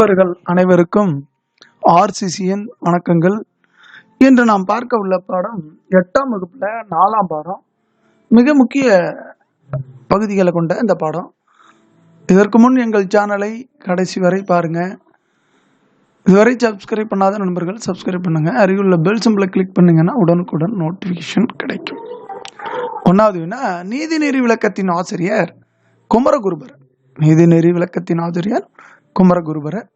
நண்பர்கள் அனைவருக்கும் ஆர்சிசியின் வணக்கங்கள். இன்று நாம் பார்க்க உள்ள பாடம் எட்டாம் வகுப்புல நாலாம் பாடம். மிக முக்கிய பகுதிகளை கொண்ட இந்த பாடம். இதற்கு முன் எங்கள் சேனலை கடைசி வரை பாருங்க. இதுவரை சப்ஸ்கிரைப் பண்ணாத நண்பர்கள் சப்ஸ்கிரைப் பண்ணுங்க. அருகிலுள்ள பெல் சிம்பிளை கிளிக் பண்ணீங்கன்னா உடனுக்குடன் நோட்டிஃபிகேஷன் கிடைக்கும். ஒன்றாவது வினா நீதிநெறி விளக்கத்தின் ஆசிரியர் குமரகுருபர். நீதிநெறி விளக்கத்தின் ஆசிரியர் குமரகுருபரர்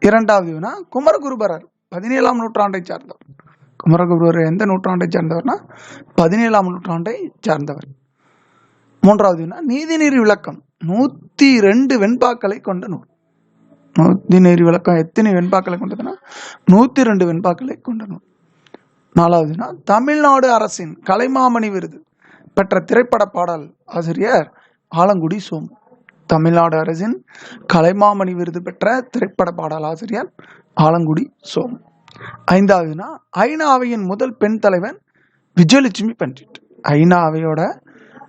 இரண்டாவது வினா குமரகுருபரர். பதினேழாம் நூற்றாண்டை சார்ந்தவர். குமரகுருபரர் எந்த நூற்றாண்டை சார்ந்தவர்னா? பதினேழாம் நூற்றாண்டை சார்ந்தவர். மூன்றாவது வினா நீதிநெறி விளக்கம். நூத்தி ரெண்டு வெண்பாக்களை கொண்ட நூல். நீதிநெறி விளக்கம் எத்தனை வெண்பாக்களை கொண்டதுன்னா? நூத்தி ரெண்டு வெண்பாக்களை கொண்ட நூல். நாலாவதுனா தமிழ்நாடு அரசின் கலைமாமணி விருது பெற்ற திரைப்பட பாடல் ஆசிரியர் ஆலங்குடி சோமு. தமிழ்நாடு அரசின் கலைமாமணி விருது பெற்ற திரைப்பட பாடலாசிரியர் ஆலங்குடி சோம். ஐந்தாவதுனா ஐநா அவையின் முதல் பெண் தலைவர் விஜயலட்சுமி பண்டிட். ஐநா அவையோட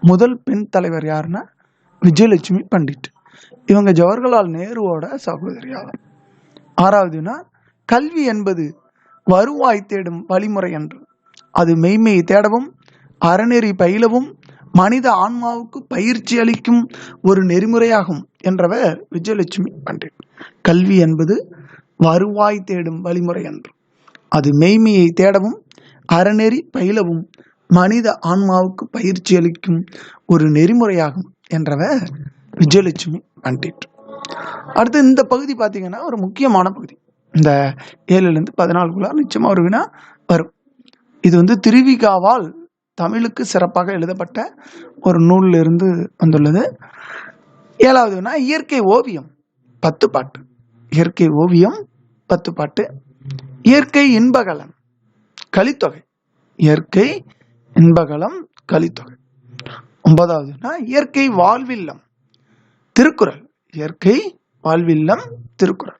முதல் பெண் தலைவர் யாருன்னா விஜயலட்சுமி பண்டிட். இவங்க ஜவஹர்லால் நேருவோட சகோதரி ஆவார். ஆறாவதுனா கல்வி என்பது வருவாய் தேடும் வழிமுறை என்று அது மெய்மையை தேடவும் அறநெறி பயிலவும் மனித ஆன்மாவுக்கு பயிற்சி அளிக்கும் ஒரு நெறிமுறையாகும் என்றவர் விஜயலட்சுமி பண்டிட். கல்வி என்பது வருவாய் தேடும் வழிமுறை என்று அது மெய்மையை தேடவும் அறநெறி பயிலவும் மனித ஆன்மாவுக்கு பயிற்சி அளிக்கும் ஒரு நெறிமுறையாகும் என்றவர் விஜயலட்சுமி பண்டிட். அடுத்து இந்த பகுதி பார்த்தீங்கன்னா ஒரு முக்கியமான பகுதி. இந்த ஏழுலேருந்து பதினாலுக்குள்ள நிச்சயமாக ஒரு வினா வரும். இது வந்து திருவிகாவால் தமிழுக்கு சிறப்பாக எழுதப்பட்ட ஒரு நூலில் இருந்து வந்துள்ளது. ஏழாவது இயற்கை ஓவியம் பத்து பாட்டு. இயற்கை ஓவியம் பத்து பாட்டு. இயற்கை இன்பகலம் கலித்தொகை. இயற்கை இன்பகலம் கலித்தொகை. ஒன்பதாவதுனா இயற்கை வாழ்வில்லம் திருக்குறள். இயற்கை வாழ்வில்லம் திருக்குறள்.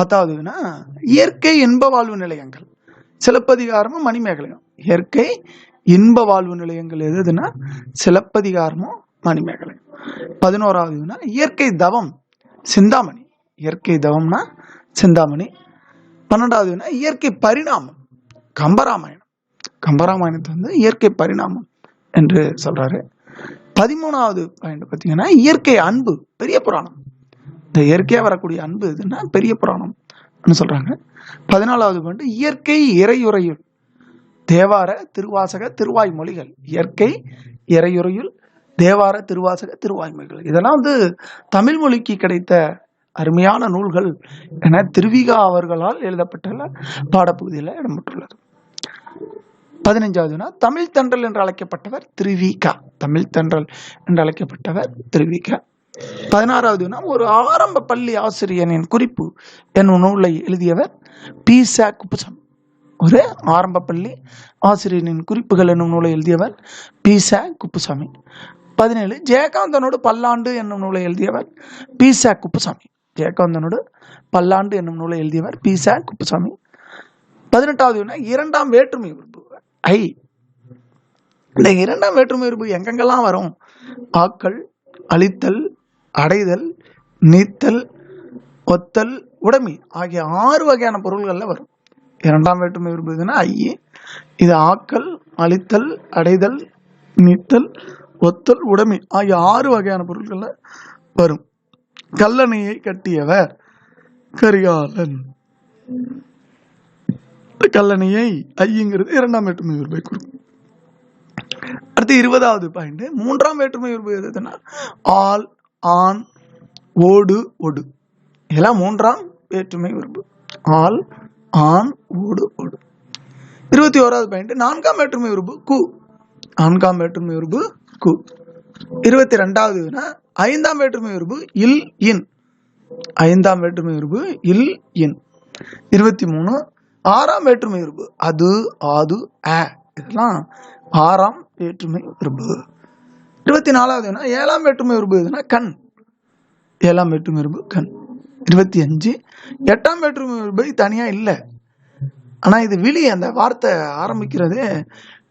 பத்தாவதுனா இயற்கை இன்ப வாழ்வு நிலையங்கள். சிலப்பதிகாரமும் மணிமேகலையும். இயற்கை இன்ப வாழ்வு நிலையங்கள் எது எதுனா சிலப்பதிகாரமும் மணிமேகலை. பதினோராவதுனா இயற்கை தவம் சிந்தாமணி. இயற்கை தவம்னா சிந்தாமணி. பன்னெண்டாவதுனா இயற்கை பரிணாமம் கம்பராமாயணம். கம்பராமாயணத்தை வந்து இயற்கை பரிணாமம் என்று சொல்றாரு. பதிமூணாவது பாயிண்ட் பார்த்தீங்கன்னா இயற்கை அன்பு பெரிய புராணம். இந்த இயற்கையாக வரக்கூடிய அன்பு எதுன்னா பெரிய புராணம்னு சொல்றாங்க. பதினாலாவது பாயிண்ட் இயற்கை இறையுறையுள். தேவார திருவாசக திருவாய்மொழிகள். இயற்கை இறையுறையுள் தேவார திருவாசக திருவாய்மொழிகள். இதெல்லாம் வந்து தமிழ் மொழிக்கு கிடைத்த அருமையான நூல்கள் என திருவிகா அவர்களால் எழுதப்பட்டுள்ள பாடப்பகுதியில் இடம்பெற்றுள்ளது. பதினைஞ்சாவதுனா தமிழ் தென்றல் என்று அழைக்கப்பட்டவர் திருவிகா. தமிழ் தென்றல் என்று அழைக்கப்பட்டவர் திருவிகா. பதினாறாவதுனா ஒரு ஆரம்ப பள்ளி ஆசிரியனின் குறிப்பு என்னும் நூலை எழுதியவர் பி ச. குப்புசாமி. ஒரு ஆரம்ப பள்ளி. ஆசிரியரின் குறிப்புகள் என்னும் நூலை எழுதியவர் பி. ச. குப்புசாமி. பதினேழு ஜெயகாந்தனோடு பல்லாண்டு என்னும் நூலை எழுதியவர் பி. ச. குப்புசாமி. ஜெயகாந்தனோடு பல்லாண்டு என்னும் நூலை எழுதியவர் பி. ச. குப்புசாமி. பதினெட்டாவது இரண்டாம் வேற்றுமை உறுப்பு. ஐ. இந்த இரண்டாம் வேற்றுமை உறுப்பு எங்கெங்கெல்லாம் வரும்? ஆக்கள் அழித்தல் அடைதல் நீத்தல் ஒத்தல் உடைமை ஆகிய ஆறு வகையான பொருள்களில் வரும். இரண்டாம் வேற்றுமை விரும்புதுன்னா ஐ இது ஆக்கல் அழித்தல் அடைதல் நீத்தல் ஒத்தல் உடைமை ஆகிய ஆறு வகையான பொருட்களில் வரும். கல்லணையை கட்டியவர் கரிகாலன். கல்லணையை ஐங்கிறது இரண்டாம் வேற்றுமை உருவை குறிக்கும் அடுத்து இருபதாவது பாயிண்ட் மூன்றாம் வேற்றுமை உருவு எதுனா ஆல் ஆண் ஓடு ஒடு. இதெல்லாம் மூன்றாம் வேற்றுமை உருவு ஆல் ஆண் ஓடு ஓடு. இருபத்தி ஓராவது பாயிண்ட் நான்காம் வேற்றுமை உருபு கு. நான்காம் வேற்றுமை உருபு கு. இருபத்தி ரெண்டாவது ஐந்தாம் வேற்றுமை உருபு இல் இன். ஐந்தாம் வேற்றுமை உருபு இல் இன். இருபத்தி மூணு ஆறாம் வேற்றுமை உருபு அது ஆது அ. இதெல்லாம் ஆறாம் வேற்றுமை உருபு இருபத்தி நாலாவது ஏழாம் வேற்றுமை உருபு எதுனா கண். ஏழாம் வேற்றுமை உருபு கண். இருபத்தி அஞ்சு. எட்டாம் வேற்றுமை படி தனியா இல்லை. ஆனா இது விழி அந்த வார்த்தை ஆரம்பிக்கிறது.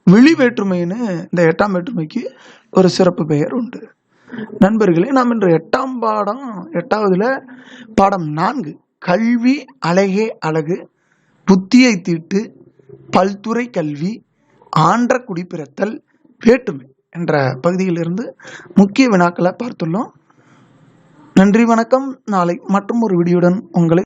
விழி வேற்றுமைன்னு இந்த எட்டாம் வேற்றுமைக்கு ஒரு சிறப்பு பெயர் உண்டு. நண்பர்களே நாம் இன்று எட்டாம் பாடம் எட்டாவதுல பாடம் நான்கு. கல்வி அழகே அழகு புத்தியை தீட்டு பல்துறை கல்வி ஆன்ற குடிப்பிறத்தல் வேற்றுமை என்ற பகுதியிலிருந்து முக்கிய வினாக்களை பார்த்துள்ளோம். நன்றி வணக்கம். நாளை மற்றும் ஒரு வீடியோடன் உங்களை